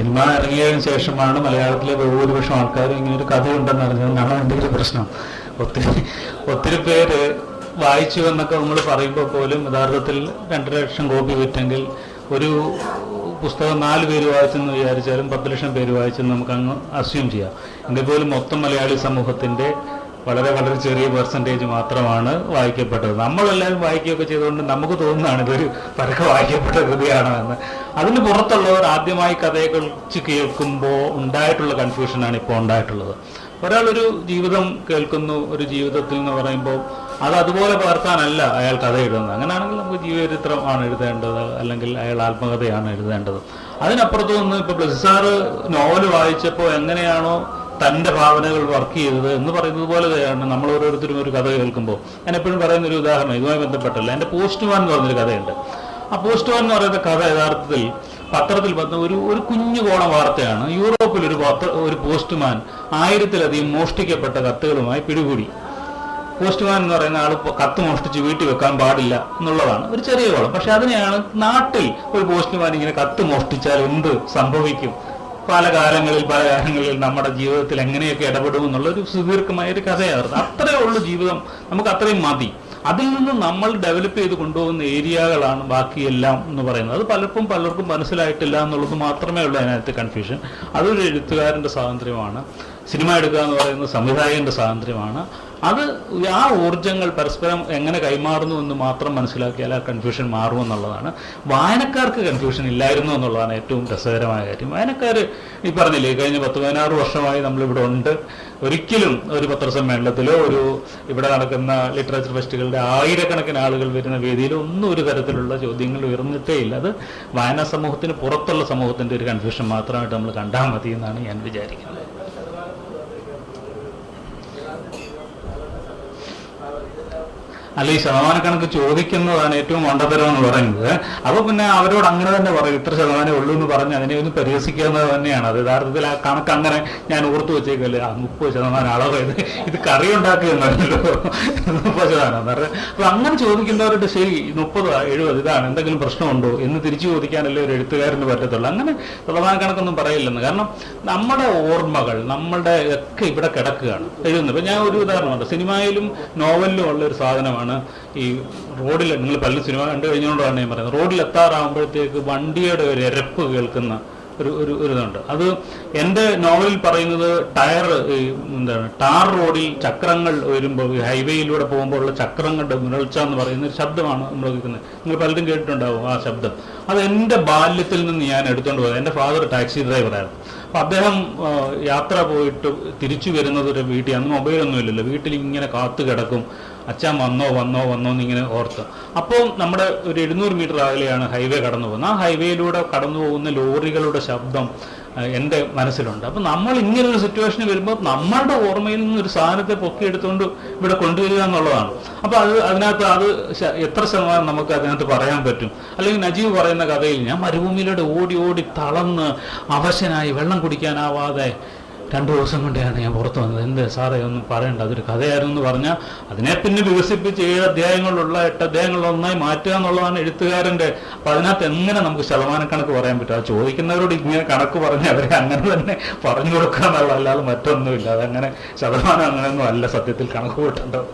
Cinema ഇറങ്ങിയതിന് ശേഷമാണ് മലയാളത്തിലെ ബഹുഭൂരിപക്ഷം ആൾക്കാർ ഇങ്ങനെ ഒരു കഥയുണ്ടെന്ന് അറിഞ്ഞത്. എന്റെ ഒരു പ്രശ്നം. ഒത്തിരി ഒത്തിരി പേര് വായിച്ചു എന്നൊക്കെ നമ്മൾ പറയുമ്പോൾ പോലും യഥാർത്ഥത്തിൽ രണ്ടര ലക്ഷം കോപ്പി വിറ്റെങ്കിൽ ഒരു പുസ്തകം നാല് പേര് വായിച്ചെന്ന് വിചാരിച്ചാലും പത്ത് ലക്ഷം പേര് വായിച്ചെന്ന് നമുക്ക് അങ്ങ് അസ്യൂം ചെയ്യാം. എങ്കിൽ പോലും മൊത്തം മലയാളി സമൂഹത്തിന്റെ വളരെ വളരെ ചെറിയ പെർസെന്റേജ് മാത്രമാണ് വായിക്കപ്പെട്ടത്. നമ്മളെല്ലാവരും വായിക്കുകയൊക്കെ ചെയ്തുകൊണ്ട് നമുക്ക് തോന്നുന്നതാണ് ഇതൊരു പരക്കെ വായിക്കപ്പെട്ട കൃതിയാണോ എന്ന് അതിന് പുറത്തുള്ളവർ ആദ്യമായി കഥയെ കുറിച്ച് കേൾക്കുമ്പോൾ ഉണ്ടായിട്ടുള്ള കൺഫ്യൂഷനാണ് ഇപ്പോൾ ഉണ്ടായിട്ടുള്ളത്. ഒരാളൊരു ജീവിതം കേൾക്കുന്നു ഒരു ജീവിതത്തിൽ എന്ന് പറയുമ്പോൾ അത് അതുപോലെ പകർത്താനല്ല അയാൾ കഥ എഴുതുന്നത്. അങ്ങനെയാണെങ്കിൽ നമുക്ക് ജീവചരിത്രമാണ് എഴുതേണ്ടത് അല്ലെങ്കിൽ അയാൾ ആത്മകഥയാണ് എഴുതേണ്ടത്. അതിനപ്പുറത്തു നിന്ന് ഇപ്പോൾ ബ്ലസാറ് നോവൽ വായിച്ചപ്പോൾ എങ്ങനെയാണോ തന്റെ ഭാവനകൾ വർക്ക് ചെയ്തത് എന്ന് പറയുന്നത് പോലെ തന്നെയാണ് നമ്മൾ ഓരോരുത്തരും ഒരു കഥ കേൾക്കുമ്പോൾ. ഞാൻ എപ്പോഴും പറയുന്ന ഒരു ഉദാഹരണം ഇതുമായി ബന്ധപ്പെട്ടല്ല. എന്റെ പോസ്റ്റ്മാൻ എന്ന് പറഞ്ഞൊരു കഥയുണ്ട്. ആ പോസ്റ്റ്മാൻ എന്ന് പറയുന്ന കഥ യഥാർത്ഥത്തിൽ പത്രത്തിൽ വന്ന ഒരു ഒരു കുഞ്ഞു കോണ വാർത്തയാണ്. യൂറോപ്പിൽ ഒരു പത്ര ഒരു പോസ്റ്റ്മാൻ ആയിരത്തിലധികം മോഷ്ടിക്കപ്പെട്ട കത്തുകളുമായി പിടികൂടി. പോസ്റ്റ്മാൻ എന്ന് പറയുന്ന ആൾ കത്ത് മോഷ്ടിച്ച് വീട്ടിൽ വെക്കാൻ പാടില്ല എന്നുള്ളതാണ് ഒരു ചെറിയ കോളം. പക്ഷെ അതിനെയാണ് നാട്ടിൽ ഒരു പോസ്റ്റ്മാൻ ഇങ്ങനെ കത്ത് മോഷ്ടിച്ചാൽ എന്ത് സംഭവിക്കും? പല കാലങ്ങളിൽ പല കാലങ്ങളിൽ നമ്മുടെ ജീവിതത്തിൽ എങ്ങനെയൊക്കെ ഇടപെടും എന്നുള്ള ഒരു സുദീർഘമായ ഒരു കഥയായിരുന്നു അത്രയേ ഉള്ളൂ ജീവിതം. നമുക്ക് അത്രയും മതി. അതിൽ നിന്ന് നമ്മൾ ഡെവലപ്പ് ചെയ്ത് കൊണ്ടുപോകുന്ന ഏരിയകളാണ് ബാക്കിയെല്ലാം എന്ന് പറയുന്നത്. അത് പലർക്കും പലർക്കും മനസ്സിലായിട്ടില്ല എന്നുള്ളത് മാത്രമേ ഉള്ളൂ അതിനകത്ത് കൺഫ്യൂഷൻ അതൊരു എഴുത്തുകാരന്റെ സ്വാതന്ത്ര്യമാണ്. സിനിമ എടുക്കുക എന്ന് പറയുന്നത് സംവിധായകന്റെ സ്വാതന്ത്ര്യമാണ്. അത് ആ ഊർജങ്ങൾ പരസ്പരം എങ്ങനെ കൈമാറുന്നു എന്ന് മാത്രം മനസ്സിലാക്കിയാൽ ആ കൺഫ്യൂഷൻ മാറുമെന്നുള്ളതാണ് വായനക്കാർക്ക് കൺഫ്യൂഷൻ ഇല്ലായിരുന്നു എന്നുള്ളതാണ് ഏറ്റവും രസകരമായ കാര്യം. വായനക്കാർ ഈ പറഞ്ഞില്ലേ കഴിഞ്ഞ പത്ത് പതിനാറ് വർഷമായി നമ്മളിവിടെ ഉണ്ട്. ഒരിക്കലും ഒരു പത്രസമ്മേളനത്തിലോ ഒരു ഇവിടെ നടക്കുന്ന ലിറ്ററേച്ചർ ഫെസ്റ്റുകളുടെ ആയിരക്കണക്കിന് ആളുകൾ വരുന്ന വേദിയിലോ ഒന്നും ഒരു തരത്തിലുള്ള ചോദ്യങ്ങൾ ഉയർന്നിട്ടേ ഇല്ല. അത് വായനാ സമൂഹത്തിന് പുറത്തുള്ള സമൂഹത്തിന്റെ ഒരു കൺഫ്യൂഷൻ മാത്രമായിട്ട് നമ്മൾ കണ്ടാൽ മതി എന്നാണ് ഞാൻ വിചാരിക്കുന്നത്. അല്ല ഈ ശതമാനക്കണക്ക് ചോദിക്കുന്നതാണ് ഏറ്റവും മണ്ടത്തരം എന്ന് പറയുന്നത്. അപ്പൊ പിന്നെ അവരോട് അങ്ങനെ തന്നെ പറയും ഇത്ര ശതമാനം ഉള്ളൂ എന്ന് പറഞ്ഞ് അതിനെ ഒന്ന് പരിഹസിക്കുന്നത് തന്നെയാണ്. അത് യഥാർത്ഥത്തിൽ ആ കണക്ക് അങ്ങനെ ഞാൻ ഓർത്തു വെച്ചേക്കല്ലേ ആ മുപ്പത് ശതമാനം അളവ് ഇത് കറി ഉണ്ടാക്കിയെന്നല്ലോ മുപ്പത് ശതമാനം അപ്പൊ അങ്ങനെ ചോദിക്കുന്നവരുടെ ശരി മുപ്പത് എഴുപത് ഇതാണ് എന്തെങ്കിലും പ്രശ്നമുണ്ടോ എന്ന് തിരിച്ചു ചോദിക്കാനല്ലേ ഒരു എഴുത്തുകാരന് പറ്റത്തുള്ളൂ. അങ്ങനെ ശതമാന കണക്കൊന്നും പറയില്ലെന്ന്. കാരണം നമ്മുടെ ഓർമ്മകൾ നമ്മളുടെ ഒക്കെ ഇവിടെ കിടക്കുകയാണ്. എഴുതുന്നത്. ഇപ്പൊ ഞാൻ ഒരു ഉദാഹരണമുണ്ട് സിനിമയിലും നോവലിലും ഉള്ള ഒരു സാധനമാണ് ഈ റോഡിൽ നിങ്ങൾ പല സിനിമ കണ്ടു കഴിഞ്ഞുകൊണ്ടാണ് ഞാൻ പറയുന്നത്. റോഡിൽ എത്താറാകുമ്പോഴത്തേക്ക് വണ്ടിയുടെ ഒരു എരപ്പ് കേൾക്കുന്ന ഒരു ഒരു ഇതുണ്ട്. അത് എന്റെ നോവലിൽ പറയുന്നത് ടയർ എന്താണ് ടാർ റോഡിൽ ചക്രങ്ങൾ വരുമ്പോൾ ഹൈവേയിലൂടെ പോകുമ്പോൾ ഉള്ള ചക്രങ്ങളുടെ മുരൾച്ച എന്ന് പറയുന്ന ഒരു ശബ്ദമാണ് നമ്മൾ കേൾക്കുന്നത്. നിങ്ങൾ പലരും കേട്ടിട്ടുണ്ടാവും ആ ശബ്ദം. അത് എന്റെ ബാല്യത്തിൽ നിന്ന് ഞാൻ എടുത്തുകൊണ്ട് പോയത്. എന്റെ ഫാദർ ടാക്സി ഡ്രൈവറായിരുന്നു അപ്പം അദ്ദേഹം യാത്ര പോയിട്ട് തിരിച്ചു വരുന്നത് ഒരു വീട്ടിൽ. അന്ന് മൊബൈലൊന്നും ഇല്ലല്ലോ വീട്ടിൽ ഇങ്ങനെ കാത്തു കിടക്കും. അച്ഛൻ വന്നോ വന്നോ വന്നോ എന്നിങ്ങനെ ഓർത്ത്. അപ്പോൾ നമ്മുടെ ഒരു എഴുന്നൂറ് മീറ്റർ അകലെയാണ് ഹൈവേ കടന്നു പോകുന്നത്. ആ ഹൈവേയിലൂടെ കടന്നു പോകുന്ന ലോറികളുടെ ശബ്ദം എന്റെ മനസ്സിലുണ്ട്. അപ്പം നമ്മൾ ഇങ്ങനെ ഒരു സിറ്റുവേഷന് വരുമ്പോൾ നമ്മളുടെ ഓർമ്മയിൽ നിന്ന് ഒരു സാധനത്തെ പൊക്കിയെടുത്തുകൊണ്ട് ഇവിടെ കൊണ്ടുവരിക എന്നുള്ളതാണ്. അപ്പോൾ അത് അതിനകത്ത് അത് എത്ര ശതമാനം നമുക്ക് അതിനകത്ത് പറയാൻ പറ്റും? അല്ലെങ്കിൽ നജീവ് പറയുന്ന കഥയിൽ ഞാൻ മരുഭൂമിയിലൂടെ ഓടി ഓടി തളന്ന് അവശനായി വെള്ളം കുടിക്കാനാവാതെ രണ്ടു ദിവസം കൊണ്ടാണ് ഞാൻ പുറത്ത് വന്നത്. എന്ത് സാറേ ഒന്നും പറയണ്ട അതൊരു കഥയായിരുന്നു എന്ന് പറഞ്ഞാൽ അതിനെ പിന്നെ വികസിപ്പിച്ച് ഏഴ് അധ്യായങ്ങളുള്ള എട്ട് അധ്യായങ്ങളിൽ ഒന്നായി മാറ്റുക എന്നുള്ളതാണ് എഴുത്തുകാരന്റെ. അപ്പം അതിനകത്ത് എങ്ങനെ നമുക്ക് ശതമാനക്കണക്ക് പറയാൻ പറ്റും? ചോദിക്കുന്നവരോട് ഇങ്ങനെ കണക്ക് പറഞ്ഞ് അവരെ അങ്ങനെ തന്നെ പറഞ്ഞു കൊടുക്കുക എന്നുള്ള അല്ലാതെ മറ്റൊന്നുമില്ല. അതങ്ങനെ ശതമാനം അങ്ങനെയൊന്നും അല്ല സത്യത്തിൽ കണക്ക് കൂട്ടേണ്ടത്.